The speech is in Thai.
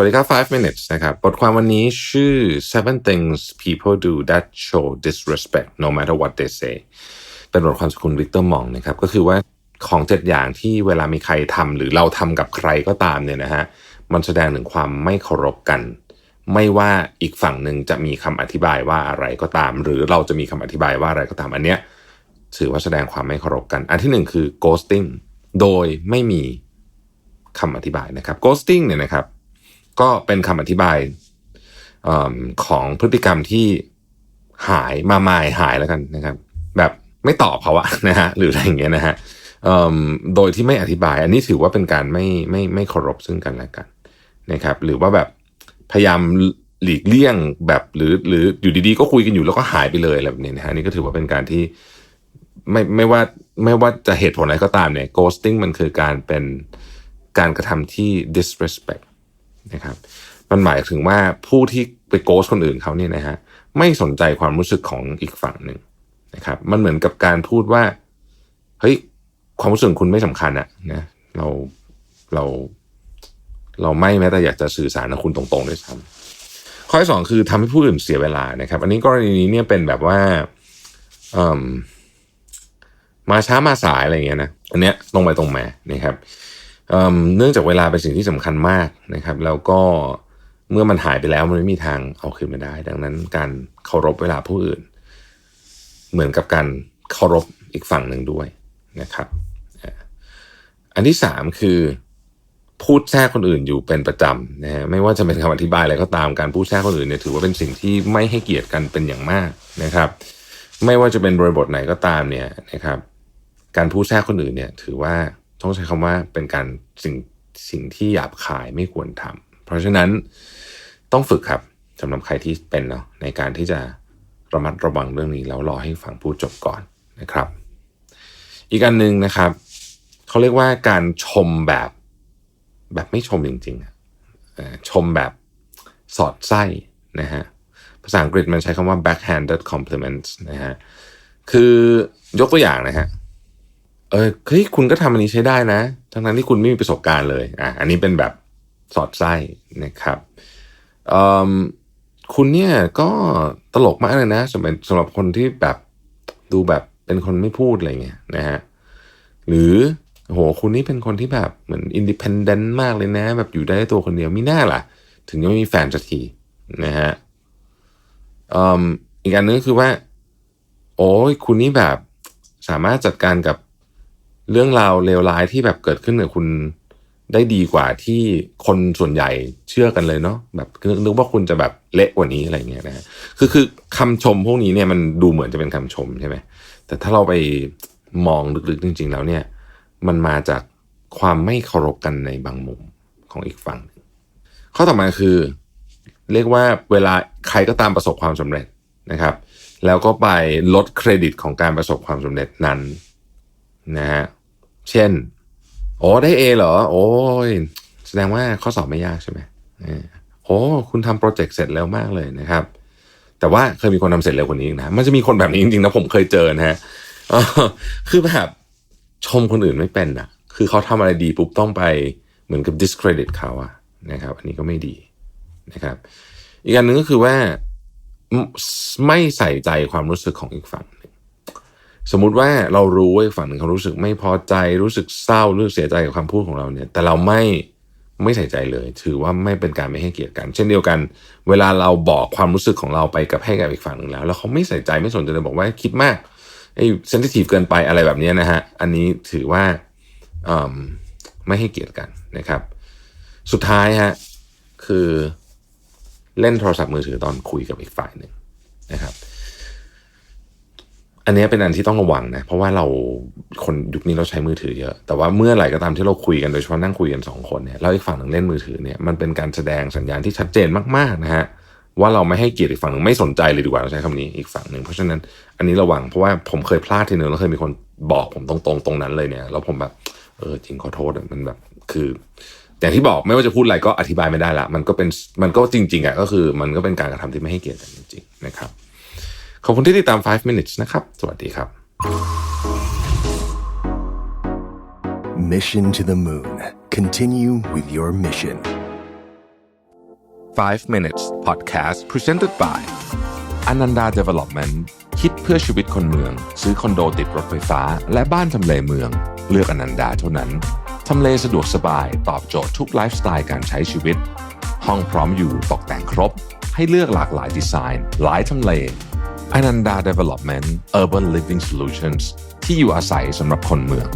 วัสดีครับ 5 minutes นะครับ บทความวันนี้ชื่อ seven things people do that show disrespect no matter what they say เป็นบทความสกุลวิกเตอร์มองนะครับ ก็คือว่าของเจ็ดอย่างที่เวลามีใครทำหรือเราทำกับใครก็ตามเนี่ยนะฮะ มันแสดงถึงความไม่เคารพกัน ไม่ว่าอีกฝั่งหนึ่งจะมีคำอธิบายว่าอะไรก็ตาม หรือเราจะมีคำอธิบายว่าอะไรก็ตาม อันเนี้ยถือว่าแสดงความไม่เคารพกัน อันที่หนึ่งคือ ghosting โดยไม่มีคำอธิบายนะครับ ghosting เนี่ยนะครับ ก็เป็นคำอธิบายอของพฤติกรรมที่หายมาหมายหายแล้วกันนะครับ แบบไม่ตอบเขาอะนะฮะหรืออะไรอย่างเงี้ยนะฮะโดยที่ไม่อธิบาย อันนี้ถือว่าเป็นการไม่ไม่ไม่เคารพซึ่งกันและกันนะครับ หรือว่าแบบพยายามหลีกเลี่ยงแบบหรือหรืออยู่ดีๆก็คุยกันอยู่แล้วก็หายไปเลยอะไรแบบนี้นะฮะนี่ก็ถือว่าเป็นการที่ไม่ไม่ว่าไม่ว่าจะเหตุผลอะไรก็ตามเนี่ย ghosting มันคือการเป็นการกระทำที่ disrespect นะครับ มันหมายถึงว่าผู้ที่ไปโกสคนอื่นเขาเนี่ยนะฮะไม่สนใจความรู้สึกของอีกฝั่งหนึ่งนะครับ มันเหมือนกับการพูดว่าเฮ้ยความรู้สึกคุณไม่สำคัญอะนะเราเราเราไม่แม้แต่อยากจะสื่อสารกับคุณตรงๆด้วยซ้ำข้อที่สองคือทำให้ผู้อื่นเสียเวลานะครับ อันนี้กรณีนี้เนี่ยเป็นแบบว่าเอ่มมาช้ามาสายอะไรอย่างเงี้ยนะอันเนี้ยตรงไปตรงมานะครับ เอิ่มเนื่องจากเวลาเป็นสิ่งที่สำคัญมากนะครับ แล้วก็เมื่อมันหายไปแล้วมันไม่มีทางเอาคืนมาได้ ดังนั้นการเคารพเวลาผู้อื่น เหมือนกับการเคารพอีกฝั่งหนึ่งด้วยนะครับ อันที่สามคือพูดแทรกคนอื่นอยู่เป็นประจำนะฮะไม่ว่าจะเป็นคำอธิบายอะไรก็ตามการพูดแทรกคนอื่นเนี่ยถือว่าเป็นสิ่งที่ไม่ให้เกียรติกันเป็นอย่างมากนะครับ ไม่ว่าจะเป็นบริบทไหนก็ตามเนี่ยนะครับ การพูดแทรกคนอื่นเนี่ย ถือว่า ต้องใช้คำว่าเป็นการสิ่งสิ่งที่หยาบคายไม่ควรทำเพราะฉะนั้นต้องฝึกครับสำหรับใครที่เป็นเนาะในการที่จะระมัดระวังเรื่องนี้แล้วรอให้ฟังพูดจบก่อนนะครับ อีกอันหนึ่งนะครับเขาเรียกว่าการชมแบบแบบไม่ชมจริงๆอะเอ่อชมแบบสอดไส้นะฮะภาษาอังกฤษมันใช้คำว่า backhanded compliments นะฮะคือยกตัวอย่างนะฮะ เออเฮ้ยคุณก็ทำอันนี้ใช้ได้นะ ทั้งนั้นที่คุณไม่มีประสบการณ์เลยอะอันนี้เป็นแบบสอดไส้นะครับเอ่มคุณเนี่ยก็ตลกมากเลยนะสำหรับสำหรับคนที่แบบดูแบบเป็นคนไม่พูดอะไรเงี้ยนะฮะหรือโหคุณนี่เป็นคนที่แบบเหมือนอินดิพ n เดนต์มากเลยนะ แบบอยู่ได้ตัวคนเดียวมีหน้าล่ะ ถึงยังไม่มีแฟนสักทีนะฮะอ่มอีกอันนึงคือว่า โอ้ยคุณนี่แบบสามารถจัดการกับ เรื่องราวเลวร้ายที่แบบเกิดขึ้นกับคุณได้ดีกว่าที่คนส่วนใหญ่เชื่อกันเลยเนาะแบบนึกว่าคุณจะแบบเละกว่านี้อะไรเงี้ยนะฮะคือคือคำชมพวกนี้เนี่ยมันดูเหมือนจะเป็นคำชมใช่ไหมแต่ถ้าเราไปมองลึกๆจริง ๆ แล้วเนี่ย มันมาจากความไม่เคารพกันในบางมุมของอีกฝั่งหนึ่งข้อต่อมาคือ เรียกว่าเวลาใครก็ตามประสบความสำเร็จนะครับ แล้วก็ไปลดเครดิตของการประสบความสำเร็จนั้นนะฮะ เช่น โอ้ได้เอเหรอ โอ้ยแสดงว่าข้อสอบไม่ยากใช่ไหมโอ้คุณทำโปรเจกต์เสร็จเร็วมากเลยนะครับ แต่ว่าเคยมีคนทำเสร็จเร็วกว่านี้อีกนะ มันจะมีคนแบบนี้จริงๆนะผมเคยเจอนะฮะคือแบบชมคนอื่นไม่เป็นอะคือเขาทำอะไรดีปุ๊บต้องไปเหมือนกับ discredit เขาอะนะครับ อันนี้ก็ไม่ดีนะครับ อีกอันหนึ่งก็คือว่าไม่ใส่ใจความรู้สึกของอีกฝั่ง สมมุติว่าเรารู้ว่าฝั่งหนึ่งเขารู้สึกไม่พอใจรู้สึกเศร้ารู้สึกเสียใจกับคำพูดของเราเนี่ย แต่เราไม่ไม่ใส่ใจเลย ถือว่าไม่เป็นการไม่ให้เกียรติกัน เช่นเดียวกัน เวลาเราบอกความรู้สึกของเราไปกับให้กับอีกฝั่งหนึ่งแล้ว แล้วเขาไม่ใส่ใจไม่สนใจเลยบอกว่าคิดมากไอ้เซนซิทีฟเกินไปอะไรแบบนี้นะฮะอันนี้ถือว่าอืมไม่ให้เกียรติกันนะครับ สุดท้ายฮะคือเล่นโทรศัพท์มือถือตอนคุยกับอีกฝ่ายหนึ่งนะครับ อันนี้เป็นอันที่ต้องระวังนะ เพราะว่าเราคนยุคนี้เราใช้มือถือเยอะ แต่ว่าเมื่อไหร่ก็ตามที่เราคุยกันโดยเฉพาะนั่งคุยกันสองคนเนี่ยแล้วอีกฝั่งหนึ่งเล่นมือถือเนี่ยมันเป็นการแสดงสัญญาณที่ชัดเจนมากๆนะฮะว่าเราไม่ให้เกียรติอีกฝั่งหนึ่งไม่สนใจเลยดีกว่าเราใช้คำนี้อีกฝั่งหนึ่งเพราะฉะนั้นอันนี้ระวังเพราะว่าผมเคยพลาดทีหนึ่งแล้วเคยมีคนบอกผมตรงๆตรงนั้นเลยเนี่ยแล้วผมแบบเออจริงขอโทษมันแบบคืออย่างที่บอกไม่ว่าจะพูดอะไรก็อธิบายไม่ได้ละมันก็เป็นมันก็จริงๆอะก็คือ มันก็เป็นการกระทำที่ไม่ให้เกียรติกันจริงๆนะครับ ขอบคุณที่ติดตาม 5 minutes นะครับ สวัสดีครับ Mission to the moon. Continue with your mission. 5 minutes podcast presented by Ananda Development คิดเพื่อชีวิตคนเมือง ซื้อคอนโดติดรถไฟฟ้า และบ้านทำเลเมือง เลือกอนันดาเท่านั้น ทำเลสะดวกสบาย ตอบโจทย์ทุกไลฟ์สไตล์การใช้ชีวิต ห้องพร้อมอยู่ตกแต่งครบ ให้เลือกหลากหลายดีไซน์ หลายทำเล พนันดา Development Urban Living Solutions ที่อยู่อาศัยสำหรับคนเมือง